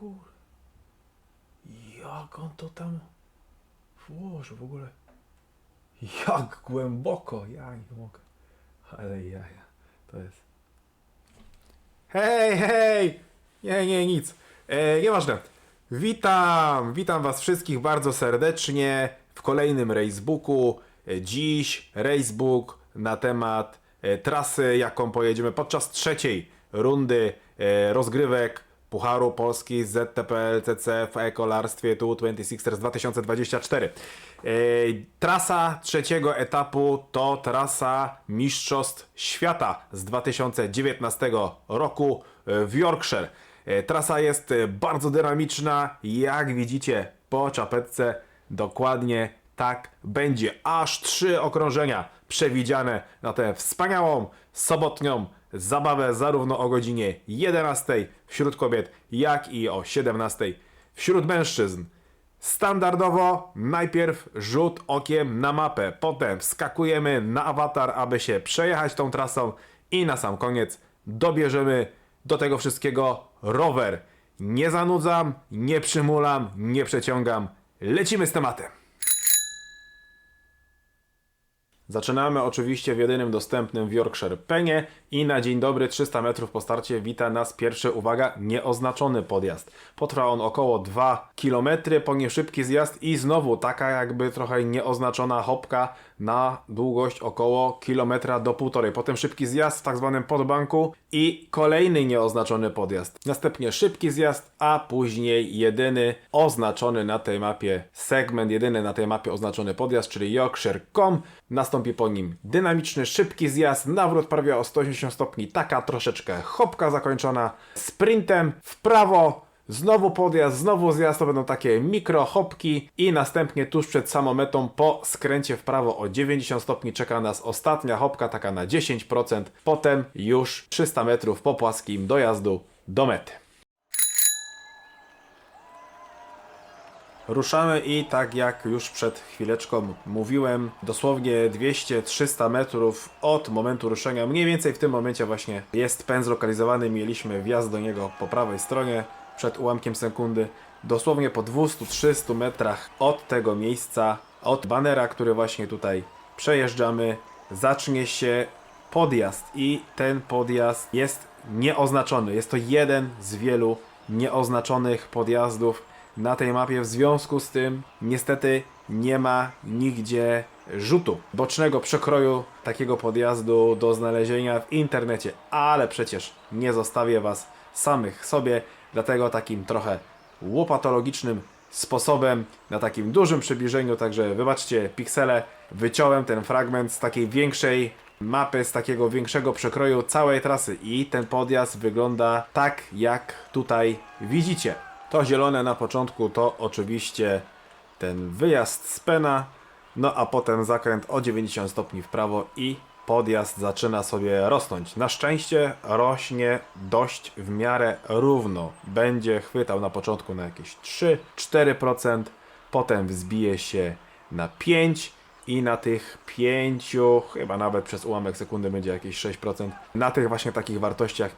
kur... Jak on to tam włożył w ogóle? Jak głęboko, ja nie mogę. Ale jaja, to jest... Hej, hej! Nie, nie, nic. E, nieważne. Witam, witam was wszystkich bardzo serdecznie w kolejnym Racebooku. E, Dziś Racebook na temat e, trasy, jaką pojedziemy podczas trzeciej rundy e, rozgrywek Pucharu Polski z ZTPLCC w ekolarstwie Tu 26ers 2024. E, Trasa trzeciego etapu to trasa Mistrzostw Świata z 2019 roku w Yorkshire. Trasa jest bardzo dynamiczna, jak widzicie po czapetce dokładnie tak będzie. Aż trzy okrążenia przewidziane na tę wspaniałą sobotnią zabawę zarówno o godzinie 11 wśród kobiet, jak i o 17 wśród mężczyzn. Standardowo najpierw rzut okiem na mapę, potem wskakujemy na awatar, aby się przejechać tą trasą i na sam koniec dobierzemy do tego wszystkiego rower. Nie zanudzam, nie przymulam, nie przeciągam. Lecimy z tematem. Zaczynamy oczywiście w jedynym dostępnym w Yorkshire Penie i na dzień dobry 300 metrów po starcie wita nas pierwszy, uwaga, nieoznaczony podjazd. Potrwa on około 2 km, po szybki zjazd i znowu taka jakby trochę nieoznaczona hopka na długość około kilometra do półtorej. Potem szybki zjazd w tak zwanym podbanku i kolejny nieoznaczony podjazd. Następnie szybki zjazd, a później jedyny oznaczony na tej mapie segment, jedyny na tej mapie oznaczony podjazd, czyli Yorkshire.com. Nastąpi po nim dynamiczny, szybki zjazd, nawrót prawie o 180 stopni, taka troszeczkę hopka zakończona sprintem w prawo, znowu podjazd, znowu zjazd, to będą takie mikro hopki i następnie tuż przed samą metą po skręcie w prawo o 90 stopni czeka nas ostatnia hopka, taka na 10%, potem już 300 metrów po płaskim dojazdu do mety. Ruszamy i tak jak już przed chwileczką mówiłem, dosłownie 200-300 metrów od momentu ruszenia, mniej więcej w tym momencie właśnie jest pen zlokalizowany, mieliśmy wjazd do niego po prawej stronie przed ułamkiem sekundy. Dosłownie po 200-300 metrach od tego miejsca, od banera, który właśnie tutaj przejeżdżamy, zacznie się podjazd i ten podjazd jest nieoznaczony. Jest to jeden z wielu nieoznaczonych podjazdów na tej mapie. W związku z tym niestety nie ma nigdzie rzutu bocznego przekroju takiego podjazdu do znalezienia w internecie, ale przecież nie zostawię Was samych sobie, dlatego takim trochę łopatologicznym sposobem, na takim dużym przybliżeniu, także wybaczcie piksele, wyciąłem ten fragment z takiej większej mapy, z takiego większego przekroju całej trasy i ten podjazd wygląda tak jak tutaj widzicie. To zielone na początku to oczywiście ten wyjazd z pena, no a potem zakręt o 90 stopni w prawo i podjazd zaczyna sobie rosnąć. Na szczęście rośnie dość w miarę równo. Będzie chwytał na początku na jakieś 3-4%, potem wzbije się na 5% i na tych 5, chyba nawet przez ułamek sekundy będzie jakieś 6%. Na tych właśnie takich wartościach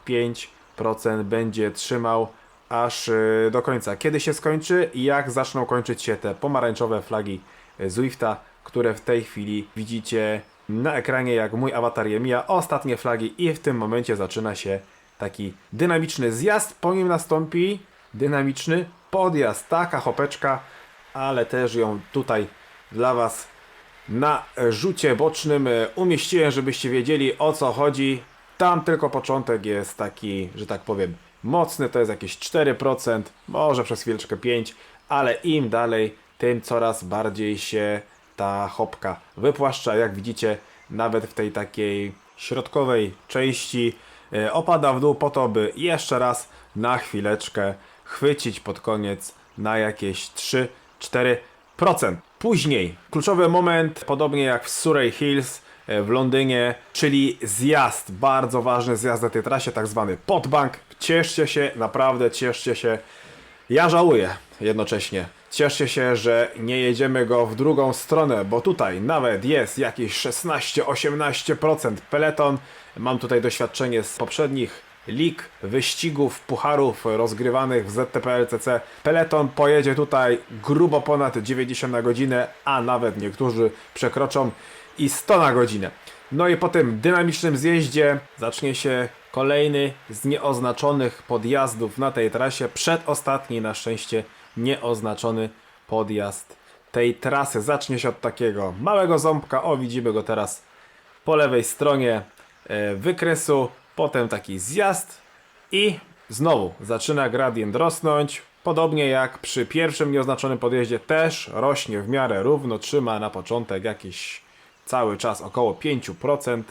5% będzie trzymał aż y, do końca. Kiedy się skończy i jak zaczną kończyć się te pomarańczowe flagi Zwifta, które w tej chwili widzicie na ekranie, jak mój awatar je mija, ostatnie flagi i w tym momencie zaczyna się taki dynamiczny zjazd, po nim nastąpi dynamiczny podjazd, taka hopeczka, ale też ją tutaj dla Was na rzucie bocznym. Umieściłem, żebyście wiedzieli o co chodzi. Tam tylko początek jest taki, że tak powiem, mocny, to jest jakieś 4%, może przez chwileczkę 5%, ale im dalej, tym coraz bardziej się ta hopka wypłaszcza. Jak widzicie, nawet w tej takiej środkowej części e, opada w dół po to, by jeszcze raz na chwileczkę chwycić pod koniec na jakieś 3-4%. Później, kluczowy moment, podobnie jak w Surrey Hills e, w Londynie, czyli zjazd, bardzo ważny zjazd na tej trasie, tak zwany podbank. Cieszcie się, naprawdę cieszcie się. Ja żałuję jednocześnie. Cieszcie się, że nie jedziemy go w drugą stronę, bo tutaj nawet jest jakieś 16-18% peleton. Mam tutaj doświadczenie z poprzednich lig wyścigów, pucharów rozgrywanych w ZTP LCC. Peleton pojedzie tutaj grubo ponad 90 na godzinę, a nawet niektórzy przekroczą i 100 na godzinę. No i po tym dynamicznym zjeździe zacznie się kolejny z nieoznaczonych podjazdów na tej trasie. Przedostatni na szczęście nieoznaczony podjazd tej trasy. Zacznie się od takiego małego ząbka. O, widzimy go teraz po lewej stronie e, wykresu. Potem taki zjazd i znowu zaczyna gradient rosnąć. Podobnie jak przy pierwszym nieoznaczonym podjeździe też rośnie w miarę równo, trzyma na początek jakieś cały czas około 5%.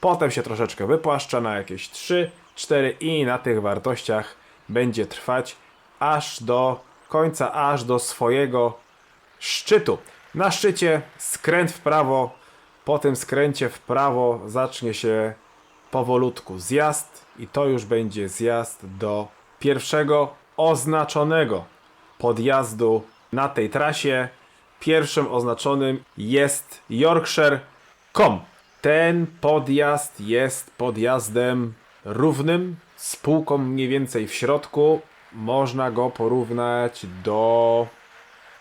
Potem się troszeczkę wypłaszcza na jakieś 3, 4 i na tych wartościach będzie trwać aż do końca, aż do swojego szczytu. Na szczycie skręt w prawo, po tym skręcie w prawo zacznie się powolutku zjazd i to już będzie zjazd do pierwszego oznaczonego podjazdu na tej trasie. Pierwszym oznaczonym jest Yorkshire Com. Ten podjazd jest podjazdem równym, z półką mniej więcej w środku. Można go porównać do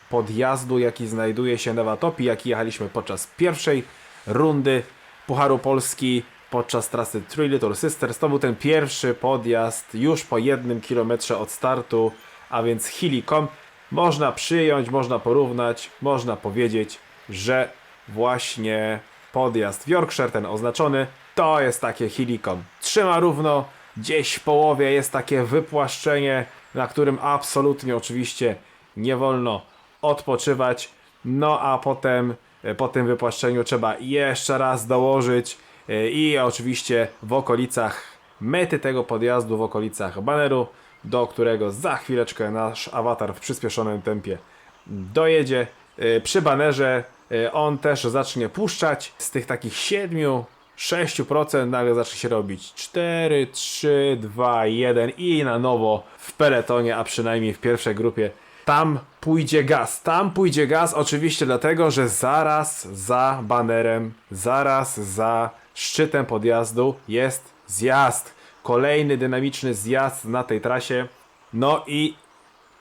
podjazdu, jaki znajduje się na Watopi, jaki jechaliśmy podczas pierwszej rundy Pucharu Polski podczas trasy Three Little Sisters. To był ten pierwszy podjazd już po jednym kilometrze od startu, a więc Hilly.com. Można przyjąć, można porównać, można powiedzieć, że właśnie podjazd Yorkshire, ten oznaczony, to jest takie Hilly.com. Trzyma równo, gdzieś w połowie jest takie wypłaszczenie, na którym absolutnie oczywiście nie wolno odpoczywać. No a potem e, po tym wypłaszczeniu trzeba jeszcze raz dołożyć e, i oczywiście w okolicach mety tego podjazdu, w okolicach baneru, do którego za chwileczkę nasz awatar w przyspieszonym tempie dojedzie. E, Przy banerze on też zacznie puszczać z tych takich 7 6% nagle zacznie się robić 4, 3, 2, 1 i na nowo w peletonie, a przynajmniej w pierwszej grupie tam pójdzie gaz. Tam pójdzie gaz oczywiście dlatego, że zaraz za banerem, zaraz za szczytem podjazdu jest zjazd. Kolejny dynamiczny zjazd na tej trasie. No i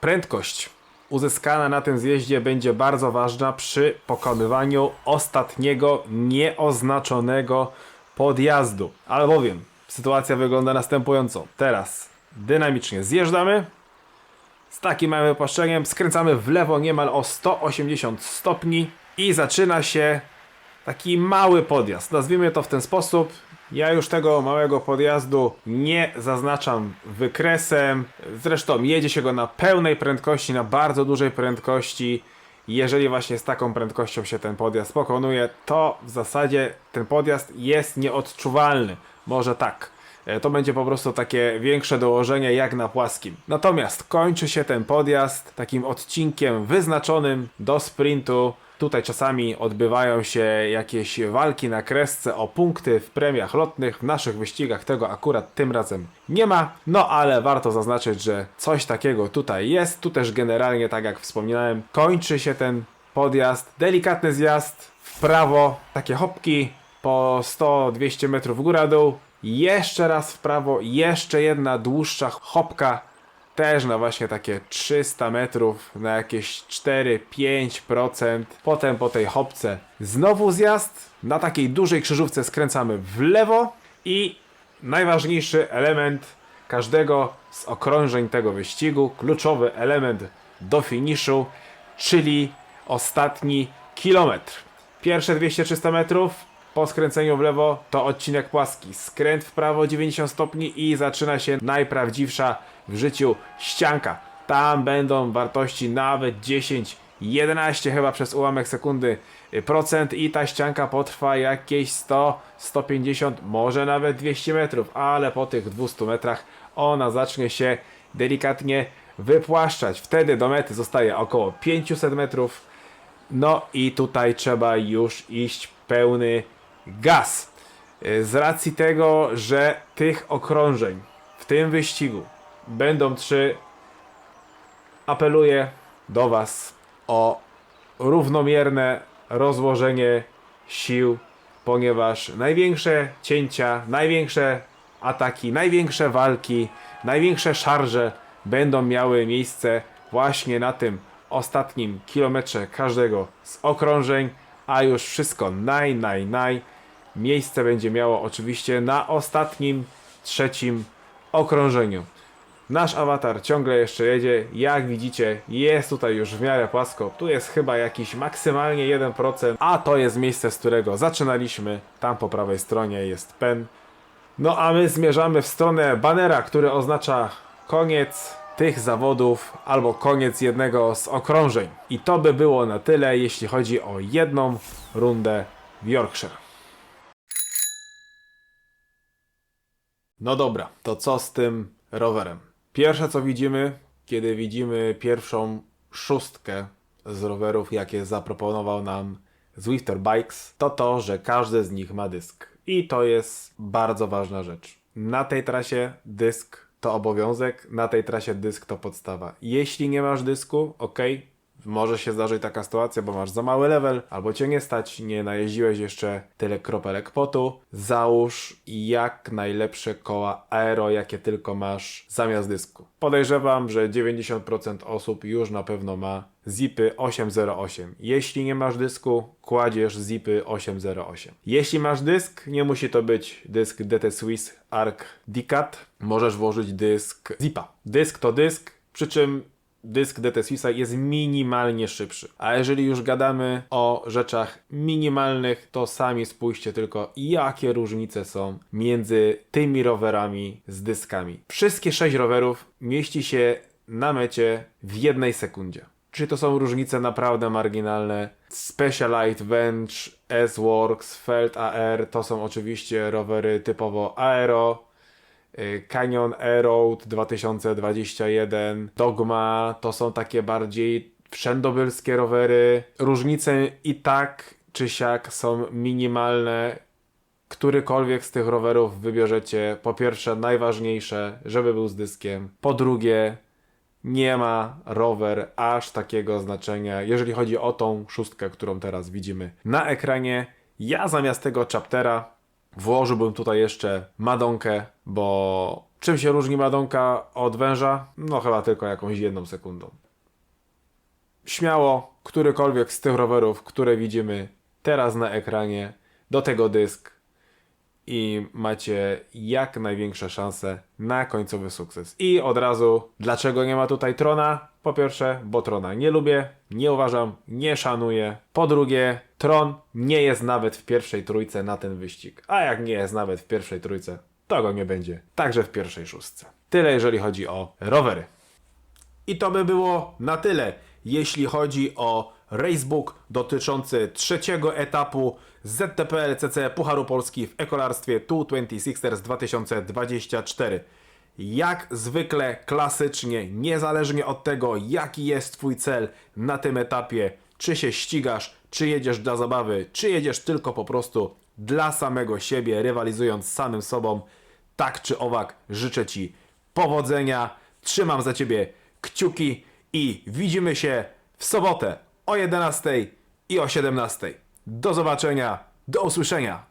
prędkość uzyskana na tym zjeździe będzie bardzo ważna przy pokonywaniu ostatniego nieoznaczonego podjazdu. Albowiem sytuacja wygląda następująco. Teraz dynamicznie zjeżdżamy, z takim małym wypłaszczeniem skręcamy w lewo niemal o 180 stopni i zaczyna się taki mały podjazd. Nazwijmy to w ten sposób. Ja już tego małego podjazdu nie zaznaczam wykresem. Zresztą jedzie się go na pełnej prędkości, na bardzo dużej prędkości. Jeżeli właśnie z taką prędkością się ten podjazd pokonuje, to w zasadzie ten podjazd jest nieodczuwalny. Może tak. E, To będzie po prostu takie większe dołożenie jak na płaskim. Natomiast kończy się ten podjazd takim odcinkiem wyznaczonym do sprintu. Tutaj czasami odbywają się jakieś walki na kresce o punkty w premiach lotnych. W naszych wyścigach tego akurat tym razem nie ma. No ale warto zaznaczyć, że coś takiego tutaj jest. Tu też generalnie, tak jak wspominałem, kończy się ten podjazd. Delikatny zjazd w prawo, takie hopki po 100-200 metrów góra-dół. Jeszcze raz w prawo, jeszcze jedna dłuższa hopka, też na właśnie takie 300 metrów, na jakieś 4-5%. Potem po tej hopce znowu zjazd, na takiej dużej krzyżówce skręcamy w lewo i najważniejszy element każdego z okrążeń tego wyścigu, kluczowy element do finiszu, czyli ostatni kilometr. Pierwsze 200-300 metrów po skręceniu w lewo to odcinek płaski. Skręt w prawo 90 stopni i zaczyna się najprawdziwsza w życiu ścianka. Tam będą wartości nawet 10, 11 chyba przez ułamek sekundy y, procent i ta ścianka potrwa jakieś 100, 150, może nawet 200 metrów, ale po tych 200 metrach ona zacznie się delikatnie wypłaszczać. Wtedy do mety zostaje około 500 metrów. No i tutaj trzeba już iść pełny gaz. Y, Z racji tego, że tych okrążeń w tym wyścigu będą trzy, apeluję do Was o równomierne rozłożenie sił, ponieważ największe cięcia, największe ataki, największe walki, największe szarże będą miały miejsce właśnie na tym ostatnim kilometrze każdego z okrążeń, a już wszystko naj, naj, naj miejsce będzie miało oczywiście na ostatnim, trzecim okrążeniu. Nasz awatar ciągle jeszcze jedzie. Jak widzicie, jest tutaj już w miarę płasko. Tu jest chyba jakiś maksymalnie 1%, a to jest miejsce, z którego zaczynaliśmy. Tam po prawej stronie jest pen. No a my zmierzamy w stronę banera, który oznacza koniec tych zawodów albo koniec jednego z okrążeń. I to by było na tyle, jeśli chodzi o jedną rundę w Yorkshire. No dobra, to co z tym rowerem? Pierwsze co widzimy, kiedy widzimy pierwszą szóstkę z rowerów, jakie zaproponował nam Zwifter Bikes, to to, że każdy z nich ma dysk. I to jest bardzo ważna rzecz. Na tej trasie dysk to obowiązek, na tej trasie dysk to podstawa. Jeśli nie masz dysku, ok, może się zdarzyć taka sytuacja, bo masz za mały level, albo cię nie stać, nie najeździłeś jeszcze tyle kropelek potu. Załóż jak najlepsze koła aero, jakie tylko masz zamiast dysku. Podejrzewam, że 90% osób już na pewno ma zipy 808. Jeśli nie masz dysku, kładziesz zipy 808. Jeśli masz dysk, nie musi to być dysk DT Swiss Arc Dicat. Możesz włożyć dysk zipa. Dysk to dysk, przy czym dysk DT Swissa jest minimalnie szybszy. A jeżeli już gadamy o rzeczach minimalnych, to sami spójrzcie tylko, jakie różnice są między tymi rowerami z dyskami. Wszystkie sześć rowerów mieści się na mecie w jednej sekundzie. Czyli to są różnice naprawdę marginalne. Specialized Venge, S-Works, Feld AR to są oczywiście rowery typowo aero, Canyon Aeroad 2021, Dogma, to są takie bardziej wszędobylskie rowery. Różnice i tak czy siak są minimalne. Którykolwiek z tych rowerów wybierzecie, po pierwsze najważniejsze, żeby był z dyskiem. Po drugie, nie ma rower aż takiego znaczenia, jeżeli chodzi o tą szóstkę, którą teraz widzimy na ekranie. Ja zamiast tego chaptera Włożyłbym tutaj jeszcze Madonkę, bo czym się różni Madonka od węża? No chyba tylko jakąś jedną sekundą. Śmiało, którykolwiek z tych rowerów, które widzimy teraz na ekranie, do tego dysk i macie jak największe szanse na końcowy sukces. I od razu, dlaczego nie ma tutaj Trona? Po pierwsze, bo Trona nie lubię, nie uważam, nie szanuję. Po drugie, Tron nie jest nawet w pierwszej trójce na ten wyścig. A jak nie jest nawet w pierwszej trójce, to go nie będzie. Także w pierwszej szóstce. Tyle jeżeli chodzi o rowery. I to by było na tyle, jeśli chodzi o racebook dotyczący trzeciego etapu ZTPLCC Pucharu Polski w ekolarstwie 226ers 2024. Jak zwykle klasycznie, niezależnie od tego, jaki jest Twój cel na tym etapie, czy się ścigasz, czy jedziesz dla zabawy, czy jedziesz tylko po prostu dla samego siebie, rywalizując z samym sobą, tak czy owak, życzę Ci powodzenia, trzymam za Ciebie kciuki i widzimy się w sobotę o 11 i o 17. Do zobaczenia, do usłyszenia.